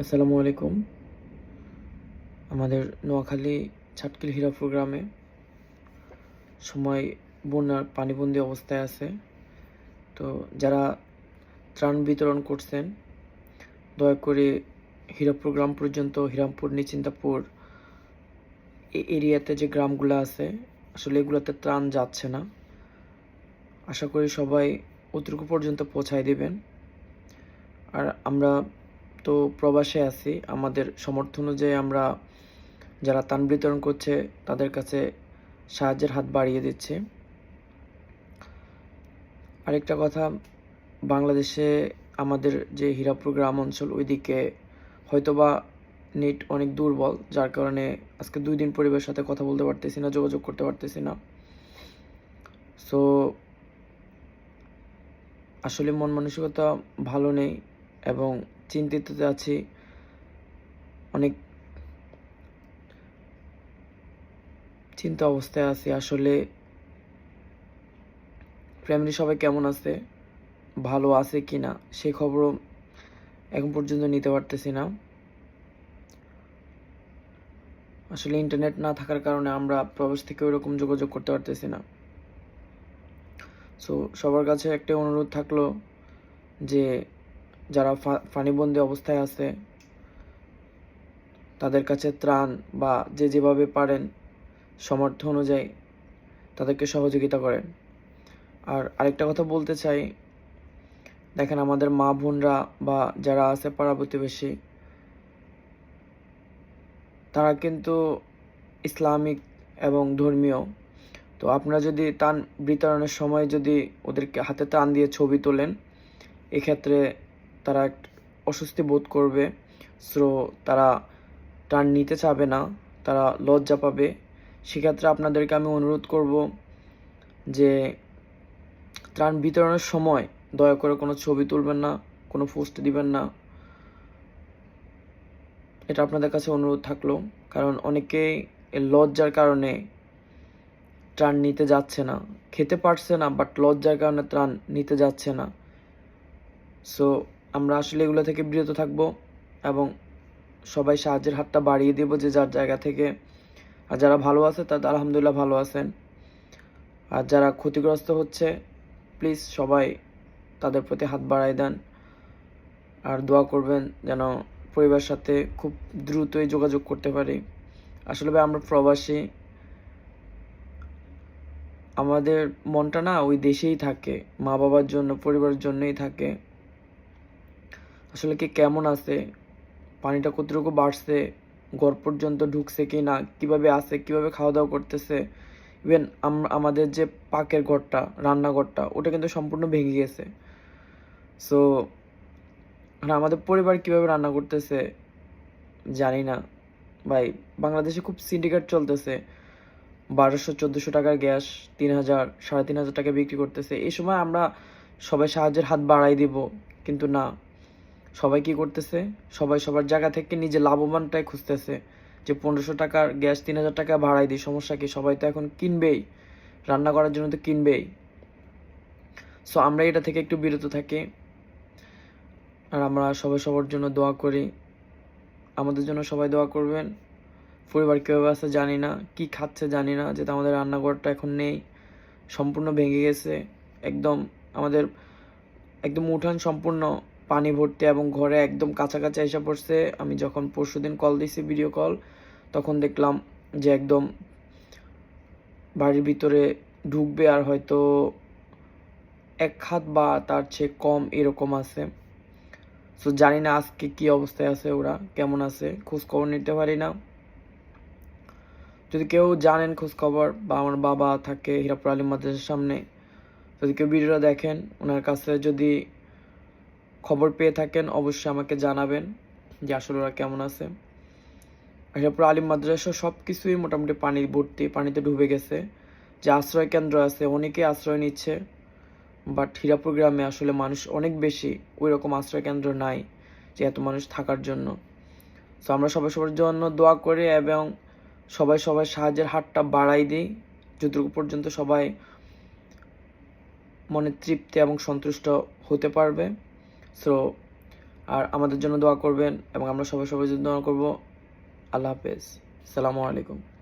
আসসালামু আলাইকুম। আমাদের নোয়াখালী ছাটকিল হীরাপুর গ্রামে সময় বন্যার পানিবন্দি অবস্থায় আছে। তো যারা ত্রাণ বিতরণ করছেন, দয়া করে হীরাপুর গ্রাম পর্যন্ত, হীরামপুর নিচিন্তাপুর এরিয়াতে যে গ্রামগুলো আছে, আসলে এগুলোতে ত্রাণ যাচ্ছে না। আশা করি সবাই অতটুকু পর্যন্ত পৌঁছায় দেবেন। আর আমরা তো প্রবাসে আছি। আমাদের সমর্থন অনুযায়ী আমরা যারা ত্রাণ বিতরণ করছে, তাদের কাছে সাহায্যের হাত বাড়িয়ে দিচ্ছে। আরেকটা কথা, বাংলাদেশে আমাদের যে হীরাপুর গ্রাম অঞ্চল, ওইদিকে হয়তোবা নেট অনেক দুর্বল, যার কারণে আজকে দুই দিন পরিবারের সাথে কথা বলতে পারতেছি না, যোগাযোগ করতে পারতেছি না। সো আসলে মন মানসিকতা ভালো নেই। এবং চিন্তিততে আছি, অনেক চিন্তা অবস্থায় আছি। আসলে ফ্যামিলি সবাই কেমন আছে? ভালো আছে কি না? সেই খবরও এখন পর্যন্ত নিতে পারতেছি না। আসলে ইন্টারনেট না থাকার কারণে আমরা প্রবাস থেকে ওইরকম যোগাযোগ করতে পারতেছি না। সো সবার কাছে একটা অনুরোধ থাকল যে যারা ফানিবন্দি অবস্থায় আছে, তাদের কাছে ত্রাণ বা যে যেভাবে পারেন সমর্থ অনুযায়ী তাদেরকে সহযোগিতা করেন। আর আরেকটা কথা বলতে চাই, দেখেন আমাদের মা বোনরা বা যারা আছে পাড়া প্রতিবেশী, তারা কিন্তু ইসলামিক এবং ধর্মীয়। তো আপনারা যদি তান বিতরণের সময় যদি ওদেরকে হাতে টান দিয়ে ছবি তোলেন, এক্ষেত্রে তারা অস্বস্তি বোধ করবে। সো তারা টান নিতে চাবে না, তারা লজ্জা পাবে। সেক্ষেত্রে আপনাদেরকে আমি অনুরোধ করব যে, ত্রাণ বিতরণের সময় দয়া করে কোনো ছবি তুলবেন না, কোনো পোস্ট দিবেন না। এটা আপনাদের কাছে অনুরোধ থাকল, কারণ অনেকেই লজ্জার কারণে ত্রাণ নিতে যাচ্ছে না। খেতে পারছে না বাট লজ্জার কারণে ত্রাণ নিতে যাচ্ছে না। সো আমরা আসলে এগুলো থেকে বিরত থাকব এবং সবাই সাহায্যের হাতটা বাড়িয়ে দেব যে যার জায়গা থেকে। আর যারা ভালো আছে তাদের আলহামদুলিল্লাহ ভালো আছেন। আর যারা ক্ষতিগ্রস্ত হচ্ছে প্লিজ সবাই তাদের প্রতি হাত বাড়াই দেন। আর দোয়া করবেন যেন পরিবারের সাথে খুব দ্রুতই যোগাযোগ করতে পারি। আসলে ভাই, আমরা প্রবাসী। আমাদের মনটা না ওই দেশেই থাকে মা বাবার জন্য, পরিবারের জন্যই থাকে। আসলে কি কেমন আছে? পানিটা কতটুকু বাড়ছে? ঘর পর্যন্ত ঢুকছে কি না? কীভাবে আছে? কীভাবে খাওয়া দাওয়া করতেছে ইভেন আমাদের যে পাকের ঘরটা, রান্নাঘরটা, ওটা কিন্তু সম্পূর্ণ ভেঙে গেছে। সো আমাদের পরিবার কীভাবে রান্না করতেছে? জানি না। ভাই, বাংলাদেশে খুব সিন্ডিকেট চলতেছে। বারোশো, চোদ্দোশো টাকার গ্যাস, তিন হাজার, সাড়ে তিন হাজার টাকা বিক্রি করতেছে। এই সময় আমরা সবাই সাহায্যের হাত বাড়াই দিব। কিন্তু না। সবাই কি করতেছে? সবাই সবার জায়গা থেকে নিজে লাভবানটাই খুঁজতেছে। যে পনেরোশো টাকার গ্যাস তিন হাজার টাকা ভাড়াই দিই, সমস্যা কি? সবাই তো এখন কিনবেই। রান্না করার জন্য তো কিনবেই। সো আমরা এটা থেকে একটু বিরত থাকি। আর আমরা সবাই সবার জন্য দোয়া করি। আমাদের জন্য সবাই দোয়া করবেন। পরিবার কীভাবে আছে জানি না। কি খাচ্ছে জানি না। যেটা আমাদের রান্নাঘরটা এখন নেই। সম্পূর্ণ ভেঙে গেছে। একদম আমাদের, একদম উঠান সম্পূর্ণ পানি ভর্তি এবং ঘরে একদম কাছাকাছি এসে পড়ছে। আমি যখন পরশু দিন কল দিছি ভিডিও কল তখন দেখলাম যে একদম বাড়ির ভিতরে ঢুকবে আর হয়তো এক হাত বা তার চেয়ে কম এরকম আছে। সো জানি না আজকে কি অবস্থায় আছে ওরা, কেমন আছে খোঁজ খবর নিতে পারি না। যদি কেউ জানেন খোঁজ খবর বা আমার বাবা থাকে হিরাপুর আলী মাদ্রাসার সামনে, যদি কেউ ভিডিওটা দেখেন, ওনার কাছে যদি খবর পেয়ে থাকেন, অবশ্যই আমাকে জানাবেন যে আসলে ওরা কেমন আছে। হিরাপুর আলিম মাদ্রাসা সব কিছুই মোটামুটি পানি ভর্তি, পানিতে ডুবে গেছে। যে আশ্রয় কেন্দ্র আছে অনেকেই আশ্রয় নিচ্ছে বাট হিরাপুর গ্রামে আসলে মানুষ অনেক বেশি ওই রকম আশ্রয় কেন্দ্র নাই যে এত মানুষ থাকার জন্য। তো আমরা সবাই সবার জন্য দোয়া করি এবং সবাই সবাই সাহায্যের হাতটা বাড়াই দিই। যতটুকু পর্যন্ত সবাই মনে তৃপ্তি এবং সন্তুষ্ট হতে পারবে। সো আর আমাদের জন্য দোয়া করবেন এবং আমরা সবাই সবাই জন্য দোয়া করব। আল্লাহ হাফেজ। সালামু আলাইকুম।